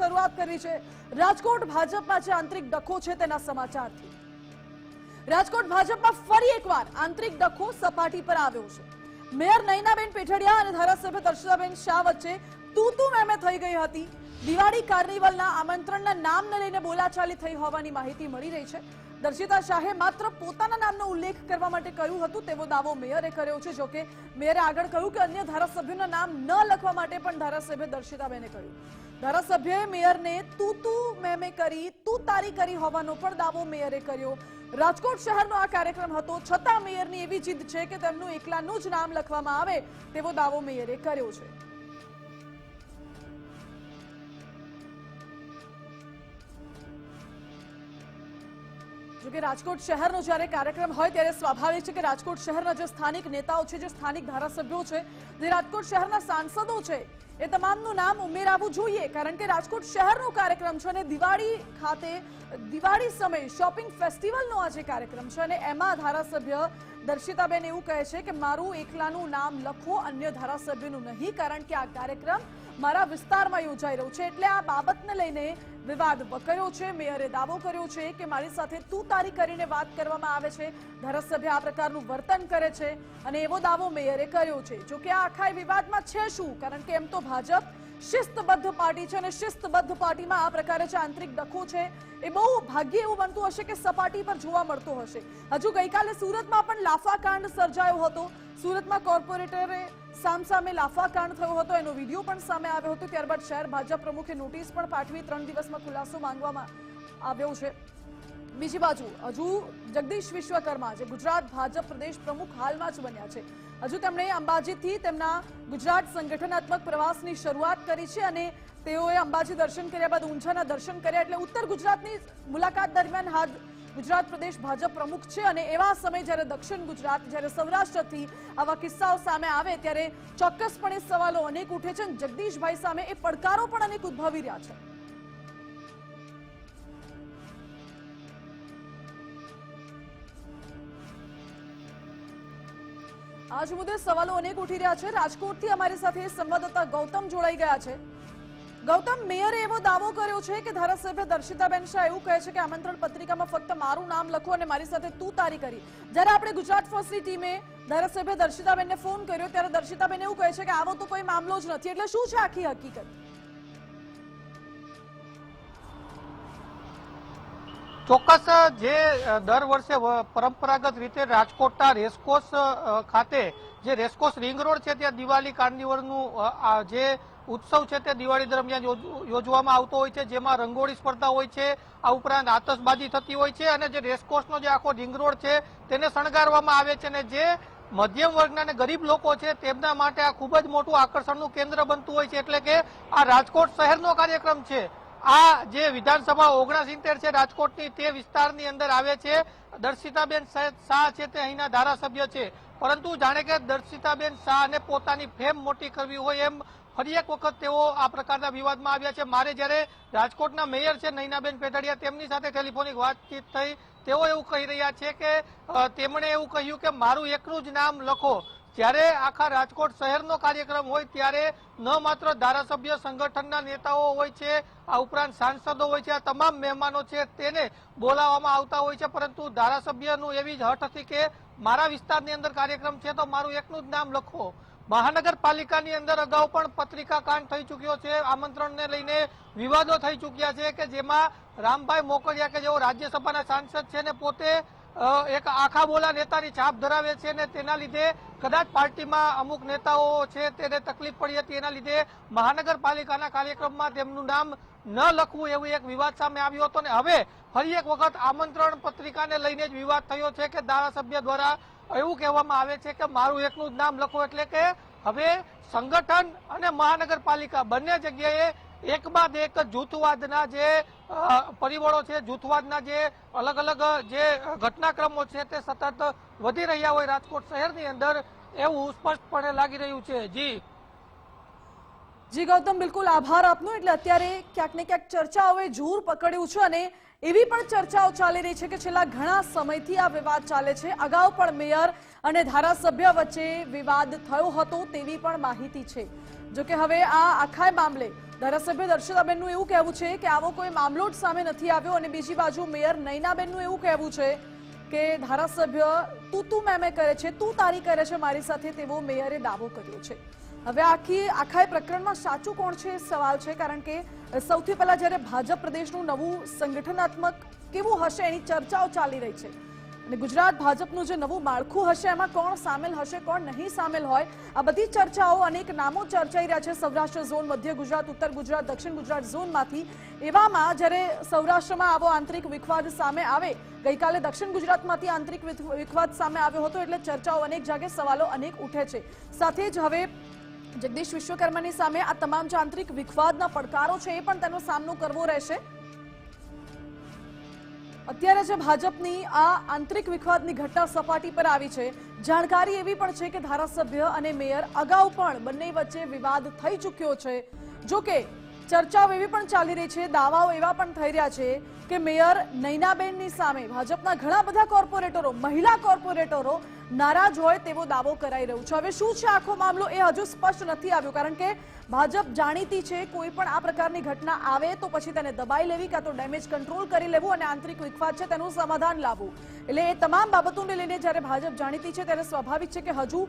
શરૂઆત કરી છે. રાજકોટ ભાજપમાં જે આંતરિક ડખો છે તેના સમાચારથી. રાજકોટ ભાજપમાં ફરી એકવાર આંતરિક ડખો સપાટી પર આવ્યો છે. મેયર નૈનાબેન પેઠડિયા અને ધારાસભ્ય દર્શનાબેન શાહ વચ્ચે તું મેમે થઈ ગઈ હતી. દિવાળી કાર્નિવલના આમંત્રણના નામને લઈને બોલાચાલી થઈ હોવાની માહિતી મળી રહી છે. દર્શિતા શાહે માત્ર પોતાના નામનો ઉલ્લેખ કરવા માટે કહ્યું હતું, તેવો દાવો મેયરે કર્યો છે જોકે મેયરે આગળ કહ્યું કે અન્ય ધારાસભ્યોના નામ ન લખવા માટે પણ ધારાસભ્ય દર્શિતાબેને કહ્યું. ધારાસભ્યએ મેયરને તું તું મેમે કરી, તું તારી કરી હોવાનો પણ દાવો મેયરે કર્યો. રાજકોટ શહેરનો આ કાર્યક્રમ હતો, છતાં મેયરની એવી જીદ છે કે તેમનું એકલાનું જ નામ લખવામાં આવે, તેવો દાવો મેયરે કર્યો છે. જોકે રાજકોટ શહેરનો જ્યારે કાર્યક્રમ હોય ત્યારે સ્વાભાવિક છે કે રાજકોટ શહેરના જે સ્થાનિક નેતાઓ છે, જે સ્થાનિક ધારાસભ્યો છે, જે રાજકોટ શહેરના સાંસદો છે, એ તમામનું નામ ઉમેરાવવું જોઈએ. કારણ કે રાજકોટ શહેરનો કાર્યક્રમ છે અને દિવાળી ખાતે, દિવાળી સમયે શોપિંગ ફેસ્ટિવલનો આ જે કાર્યક્રમ છે અને એમાં ધારાસભ્ય દર્શિતાબેન એવું કહે છે કે મારું એકલાનું નામ લખો, અન્ય ધારાસભ્યનું નહીં, કારણ કે આ કાર્યક્રમ મારા વિસ્તારમાં યોજાઈ રહ્યું છે એટલે આ બાબતને લઈને વિવાદ વકર્યો છે. મેયરે દાવો કર્યો છે કે મારી સાથે તું તારી કરીને વાત કરવામાં આવે છે. ધારાસભ્ય આ પ્રકારનું વર્તન કરે છે અને એવો દાવો મેયરે કર્યો છે. જોકે આ આખા વિવાદમાં છે શું? કારણ કે એમ તો ભાજપ શિસ્તબદ્ધ પાર્ટી છે અને શિસ્તબદ્ધ પાર્ટીમાં આ પ્રકારે જે આંતરિક ડખો છે, એ બહુ ભાગ્ય એવું બનતું હશે કે સપાટી પર જોવા મળતો હશે. હજુ ગઈકાલે સુરતમાં પણ લાફાકાંડ સર્જાયો હતો. સુરતમાં કોર્પોરેટરે સામસામે લાફાકાંડ થયો હતો. એનો વીડિયો પણ સામે આવ્યો હતો. ત્યારબાદ શહેર ભાજપ પ્રમુખે નોટિસ પણ પાઠવી. ત્રણ દિવસમાં ખુલાસો માંગવામાં આવ્યો છે. બીજી બાજુ, હજુ જગદીશ વિશ્વકર્મા જે ગુજરાત ભાજપ પ્રદેશ પ્રમુખ હાલમાં જ બન્યા છે. હજુ તેમણે અંબાજીથી તેમના ગુજરાત સંગઠનાત્મક પ્રવાસની શરૂઆત કરી છે અને તેઓએ અંબાજી દર્શન કર્યા બાદ ઊંઝાના દર્શન કર્યા એટલે ઉત્તર ગુજરાતની મુલાકાત દરમિયાન હાથ ગુજરાત પ્રદેશ ભાજપ પ્રમુખ છે અને એવા સમય જ્યારે દક્ષિણ ગુજરાત, જ્યારે સૌરાષ્ટ્રથી આવા કિસ્સાઓ સામે આવે ત્યારે ચોક્કસપણે સવાલો અનેક ઉઠે છે અને જગદીશભાઈ સામે એ પડકારો પણ અનેક ઉદ્ભવી રહ્યા છે. આજ મુદ્દે સવાલો અનેક ઉઠી રહ્યા છે. રાજકોટથી અમારી સાથે સંવાદદાતા ગૌતમ જોડાઈ ગયા છે. ગૌતમ, મેયરે એવો દાવો કર્યો છે કે ધારાસભ્ય દર્શિતાબેન શાહ એવું કહે છે કે આમંત્રણ પત્રિકામાં ફક્ત મારું નામ લખો અને મારી સાથે તું તારી કરી. જ્યારે આપણે ગુજરાત ફર્સ્ટની ટીમે ધારાસભ્ય દર્શિતાબેનને ફોન કર્યો, ત્યારે દર્શિતાબેન એવું કહે છે કે આવો તો કોઈ મામલો જ નથી. એટલે શું છે આખી હકીકત? ચોક્કસ જે દર વર્ષે પરંપરાગત રીતે રાજકોટના રેસકોર્સ ખાતે જે રેસકોર્સ રિંગ રોડ છે ત્યાં દિવાળી કાર્નિવલનું જે ઉત્સવ છે તે દિવાળી દરમિયાન યોજવામાં આવતો હોય છે, જેમાં રંગોળી સ્પર્ધા હોય છે, આ ઉપરાંત આતશબાજી થતી હોય છે અને જે રેસકોર્સનો જે આખો રિંગ રોડ છે તેને શણગારવામાં આવે છે અને જે મધ્યમ વર્ગના અને ગરીબ લોકો છે તેમના માટે આ ખૂબ જ મોટું આકર્ષણનું કેન્દ્ર બનતું હોય છે, એટલે કે આ રાજકોટ શહેરનો કાર્યક્રમ છે. આ જે વિધાનસભા ઓગણસિત્તેર છે રાજકોટની તે વિસ્તારની અંદર આવે છે. દર્શિતાબેન શાહ છે તે અહીંના ધારાસભ્ય છે. પરંતુ જાણે કે દર્શિતાબેન શાહને પોતાની ફેમ મોટી કરવી હોય એમ ફરી એક વખત તેઓ આ પ્રકારના વિવાદમાં આવ્યા છે. મારે જ્યારે રાજકોટના મેયર છે નૈનાબેન પેટડિયા તેમની સાથે ટેલિફોનિક વાતચીત થઈ, તેઓ એવું કહી રહ્યા છે કે તેમણે એવું કહ્યું કે મારું એકનું જ નામ લખો. જ્યારે આખા રાજકોટ શહેરનો કાર્યક્રમ હોય ત્યારે ન માત્ર ધારાસભ્ય સંગઠનના નેતાઓ હોય છે, આ ઉપરાંત સાંસદો હોય છે, આ તમામ મહેમાનો છે, તેને બોલાવવામાં આવતા હોય છે. પરંતુ ધારાસભ્યનું એવી જ હઠ હતી કે મારા વિસ્તારની અંદર કાર્યક્રમ છે તો મારું એકનું જ નામ લખો. મહાનગરપાલિકાની અંદર અગાઉ પણ પત્રિકા કાંડ થઈ ચૂક્યો છે. આમંત્રણને લઈને વિવાદો થઈ ચૂક્યા છે કે જેમાં રામભાઈ મોકલિયા કે જેઓ રાજ્યસભાના સાંસદ છે ને પોતે એક આખા બોલા નેતાની છાપ ધરાવે છે ને તેના લીધે કદાચ પાર્ટીમાં અમુક નેતાઓ છે તેને તકલીફ પડી હતી. એના લીધે મહાનગરપાલિકાના કાર્યક્રમમાં તેમનું નામ ન લખવું એવું એક વિવાદ સામે આવ્યો હતો ને હવે ફરી એક વખત આમંત્રણ પત્રિકાને લઈને જ વિવાદ થયો છે કે ધારાસભ્ય દ્વારા એવું કહેવામાં આવે છે કે મારું એકનું જ નામ લખો એટલે કે હવે સંગઠન અને મહાનગરપાલિકા બંને જગ્યાએ એક બાદ એક જૂથવાદના જે પરિબળો છે, જૂથવાદના જે અલગ અલગ જે ઘટનાક્રમો છે તે સતત વધી રહ્યા હોય રાજકોટ શહેરની અંદર, એવું સ્પષ્ટપણે લાગી રહ્યું છે. જી. જી, ગૌતમ, બિલકુલ આભાર આપનો. એટલે અત્યારે ક્યાંક ને ક્યાંક ચર્ચાઓએ જોર પકડ્યું છે અને એવી પણ ચર્ચાઓ ચાલી રહી છે કે છેલ્લા ઘણા સમયથી આ વિવાદ ચાલે છે. અગાઉ પણ મેયર અને ધારાસભ્ય વચ્ચે વિવાદ થયો હતો તેવી પણ માહિતી છે. જો કે હવે આ આખા મામલે ધારાસભ્ય દર્શિતાબેનનું એવું કહેવું છે કે આવો કોઈ મામલો જ સામે નથી આવ્યો અને બીજી બાજુ મેયર નૈનાબેનનું એવું કહેવું છે કે ધારાસભ્ય તું તું મેમે કરે છે, તું તારી કરે છે, મારી સાથે તેવો મેયરે દાવો કર્યો છે. હવે આખી, આખા પ્રકરણમાં સાચું કોણ છે સવાલ છે, કારણ કે સૌથી પહેલા જ્યારે ભાજપ પ્રદેશનું નવું સંગઠનાત્મક કેવું હશે એની ચર્ચાઓ ચાલી રહી છે. અને ગુજરાત ભાજપનું જે નવું માળખું હશે, એમાં કોણ સામેલ હશે, કોણ નહીં સામેલ હોય, આ બધી ચર્ચાઓ અનેક નામો ચર્ચાઈ રહ્યા છે સૌરાષ્ટ્ર ઝોન, મધ્ય ગુજરાત, ઉત્તર ગુજરાત, દક્ષિણ ગુજરાત ઝોનમાંથી. એવામાં જ્યારે સૌરાષ્ટ્રમાં આવો આંતરિક વિખવાદ સામે આવે, ગઈકાલે દક્ષિણ ગુજરાતમાંથી આંતરિક વિખવાદ સામે આવ્યો હતો એટલે ચર્ચાઓ અનેક જાગે સવાલો અનેક ઉઠે છે. સાથે જ હવે જગદીશ વિશ્વકર્માની સામે આ તમામ જે આંતરિક વિખવાદના પડકારો છે, એ પણ તેનો સામનો કરવો રહેશે. અત્યારે જે ભાજપની આ આંતરિક વિખવાદની ઘટના સપાટી પર આવી છે, જાણકારી એવી પણ છે કે ધારાસભ્ય અને મેયર અગાઉ પણ બંને વચ્ચે વિવાદ થઈ ચૂક્યો છે. જો કે ચર્ચાઓ એવી પણ ચાલી રહી છે, દાવાઓ એવા પણ થઈ રહ્યા છે કે મેયર નૈનાબેનની સામે ભાજપના ઘણા બધા કોર્પોરેટરો, મહિલા કોર્પોરેટરો નારાજ હોય તેવો દાવો કરાઈ રહ્યો છે. હવે શું છે આખો મામલો એ હજુ સ્પષ્ટ નથી આવ્યો, કારણ કે ભાજપ જાણીતી છે કોઈ પણ આ પ્રકારની ઘટના આવે તો પછી તેને દબાઈ લેવી કાં તો ડેમેજ કંટ્રોલ કરી લેવું અને આંતરિક વિખવાદ છે તેનું સમાધાન લાવવું. એટલે એ તમામ બાબતોને લઈને જ્યારે ભાજપ જાણીતી છે, ત્યારે સ્વાભાવિક છે કે હજુ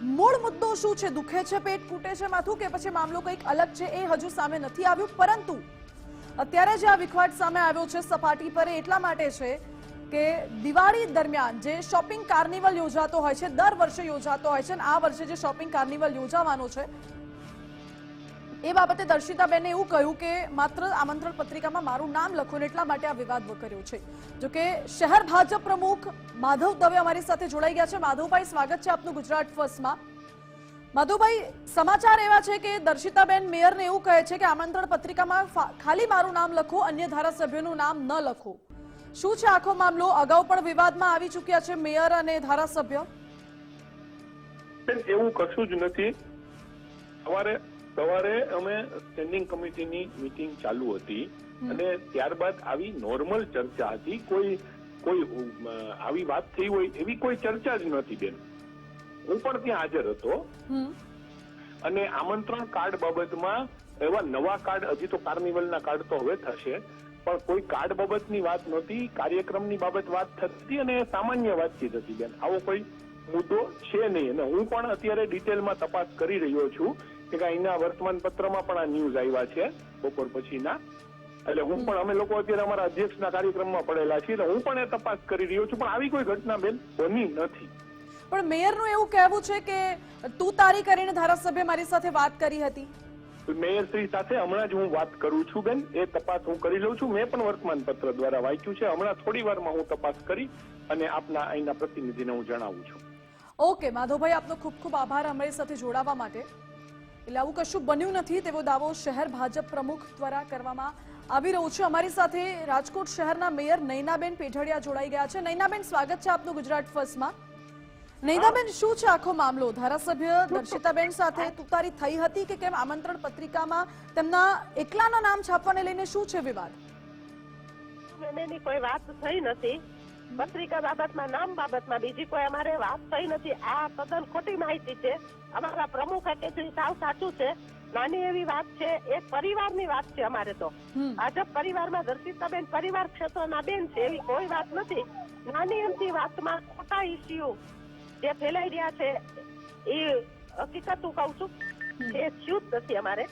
મૂળ મુદ્દો શું છે? દુખે છે પેટ, ફૂટે છે માથું કે પછી મામલો કંઈક અલગ છે એ હજુ સામે નથી આવ્યું? પરંતુ અત્યારે જે આ વિખવાટ સામે આવ્યો છે, સપાટી પર એટલા માટે છે કે દિવાળી દરમિયાન જે શોપિંગ કાર્નિવલ યોજાતો હોય છે, દર વર્ષે યોજાતો હોય છે અને આ વર્ષે જે શોપિંગ કાર્નિવલ યોજાવાનો છે એ બાબતે દર્શિતાબેને એવું કહ્યું કે માત્ર આમંત્રણ પત્રિકામાં મારું નામ લખો એટલા માટે આ વિવાદ વકર્યો છે. જો કે શહેર ભાજપ પ્રમુખ માધવ દવે અમારી સાથે જોડાઈ ગયા છે. માધવભાઈ, સ્વાગત છે આપનું ગુજરાત ફર્સ્ટમાં. માધવભાઈ, સમાચાર એવા છે કે દર્શિતાબેન મેયરને એવું કહે છે કે આમંત્રણ પત્રિકામાં ખાલી મારું નામ લખો, અન્ય ધારાસભ્યોનું નામ ન લખો. શું છે આખો મામલો? અગાઉ પણ વિવાદમાં આવી ચૂક્યા છે મેયર અને ધારાસભ્ય? એવું કશું જ નથી. સવારે સવારે અમે સ્ટેન્ડિંગ કમિટીની મિટિંગ ચાલુ હતી અને ત્યારબાદ આવી નોર્મલ ચર્ચા હતી. કોઈ કોઈ આવી વાત થઈ હોય એવી કોઈ ચર્ચા જ નથી બેન. હું પણ ત્યાં હાજર હતો. અને આમંત્રણ કાર્ડ બાબતમાં એવા નવા કાર્ડ હજી તો કાર્નિવલના કાર્ડ તો હવે થશે પણ કોઈ કાર્ડ બાબતની વાત નહોતી. કાર્યક્રમની બાબત વાત થતી અને સામાન્ય વાતચીત હતી બેન. આવો કોઈ મુદ્દો છે નહીં. અને હું પણ અત્યારે ડિટેલમાં તપાસ કરી રહ્યો છું કે અહીંના વર્તમાન પત્રમાં પણ આ ન્યૂઝ આવ્યા છે બપોર પછીના. એટલે હું પણ અમે લોકો અત્યારે અમારા અધ્યક્ષના કાર્યક્રમમાં પડેલા છીએ હું પણ એ તપાસ કરી રહ્યો છું પણ આવી કોઈ ઘટના બેન બની નથી. પણ મેયરનું એવું કહેવું છે કે તું તારી કરીને ધારાસભ્ય મારી સાથે વાત કરી હતી? મેયર શ્રી સાથે હમણાં જ હું વાત કરું છું બેન એ તપાસ હું કરી લઉં છું. મેં પણ વર્તમાન પત્ર દ્વારા વાંચ્યું છે હમણાં થોડી વારમાં હું તપાસ કરી અને આપના અહીંના પ્રતિનિધિને હું જણાવું છું. ઓકે માધવભાઈ આપનો ખૂબ ખૂબ આભાર અમારી સાથે જોડાવા માટે. એટલે આવું કશું બન્યું નથી તેવો દાવો શહેર ભાજપ પ્રમુખ દ્વારા કરવામાં આવી રહ્યો છે. અમારી સાથે રાજકોટ શહેરના મેયર નૈનાબેન પેઢડિયા જોડાઈ ગયા છે. નૈનાબેન સ્વાગત છે આપનું ગુજરાત ફર્સ્ટમાં. નૈનાબેન શું છે આખો મામલો? ધારાસભ્ય દર્શિતાબેન સાથે તુતારી થઈ હતી કે કેમ? આમંત્રણ પત્રિકામાં તેમના એકલાના નામ છાપવાને લઈને શું છે વિવાદ? કોઈ વાત થઈ નથી. પત્રિકા બાબતમાં નામ બાબતમાં બીજી કોઈ અમારે વાત થઈ નથી. આ તદ્દન ખોટી માહિતી છે. અમારા પ્રમુખ કીધું એ સાવ સાચું છે. નાની એવી વાત છે. એક પરિવારની વાત છે અમારે તો. ભાજપ પરિવારમાં દર્શિતાબેન પરિવાર ક્ષેત્રના બેન છે એવી કોઈ વાત નથી. નાની એમથી વાતમાં ખોટા ઇસ્યુ જે ફેલાઈ રહ્યા છે એ હકીકત હું કઉ છું. એ થયું જ નથી અમારે.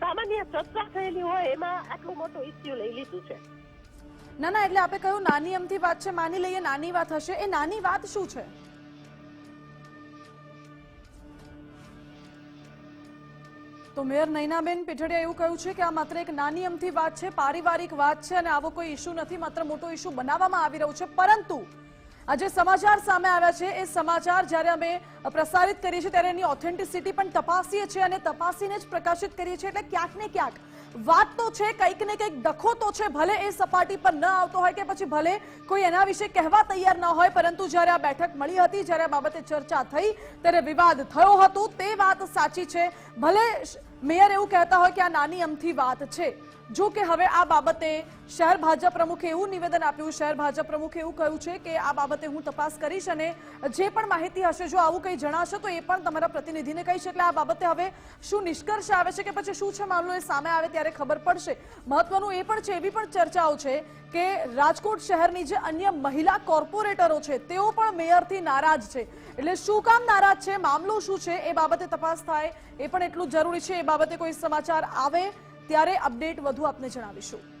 સામાન્ય ચર્ચા થયેલી હોય એમાં આટલું મોટું ઇસ્યુ લઈ લીધું છે. ના ના, એટલે આપણે કહ્યું નાની અમથી વાત છે, માની લઈએ નાની વાત હશે. એ નાની વાત શું છે? તો મેયર નૈનાબેન પીઠડિયા એવું કહ્યું છે કે આ માત્ર એક નાની અમથી વાત છે, પારિવારિક વાત છે અને આવો કોઈ ઇશ્યુ નથી, માત્ર મોટો ઇશ્યુ બનાવવામાં આવી રહ્યો છે. પરંતુ જે સમાચાર સામે આવ્યા છે. એ સમાચાર જ્યારે અમે પ્રસારિત કરીએ છીએ ત્યારે એની ઓથેન્ટિસિટી પણ તપાસીએ છીએ અને તપાસીને જ પ્રકાશિત કરીએ છીએ. એટલે ક્યાંક ને ક્યાંક વાત તો છે, કંઈક ને કંઈક ડખો તો છે, ભલે એ સપાટી પર ન આવતો હોય કે પછી ભલે કોઈ એના વિશે કહેવા તૈયાર ન હોય, પરંતુ જ્યારે આ બેઠક મળી હતી, જ્યારે આ બાબતે ચર્ચા થઈ, ત્યારે વિવાદ થયો હતો. તે વાત સાચી છે. ભલે મેયર એવું કહેતા હોય કે આ નાની અમથી વાત છે. જો કે હવે આ બાબતે શહેર ભાજપ પ્રમુખે એવું નિવેદન આપ્યું, શહેર ભાજપ પ્રમુખે એવું કહ્યું છે કે આ બાબતે હું તપાસ કરીશ અને જે પણ માહિતી હશે, જો આવું કંઈ જણાશે, તો એ પણ તમારા પ્રતિનિધિને કહીશ. એટલે આ બાબતે હવે શું નિષ્કર્ષ આવે છે કે પછી શું છે? મામલો એ સામે આવે ત્યારે ખબર પડશે. મહત્વનું એ પણ છે, એવી પણ ચર્ચાઓ છે કે રાજકોટ શહેરની જે અન્ય મહિલા કોર્પોરેટરો છે, તેઓ પણ મેયરથી નારાજ છે. એટલે શું કામ નારાજ છે? મામલો શું છે? એ બાબતે તપાસ થાય, એ પણ એટલું જરૂરી છે. એ બાબતે કોઈ સમાચાર આવે ત્યારે અપડેટ વધુ આપને જણાવીશું.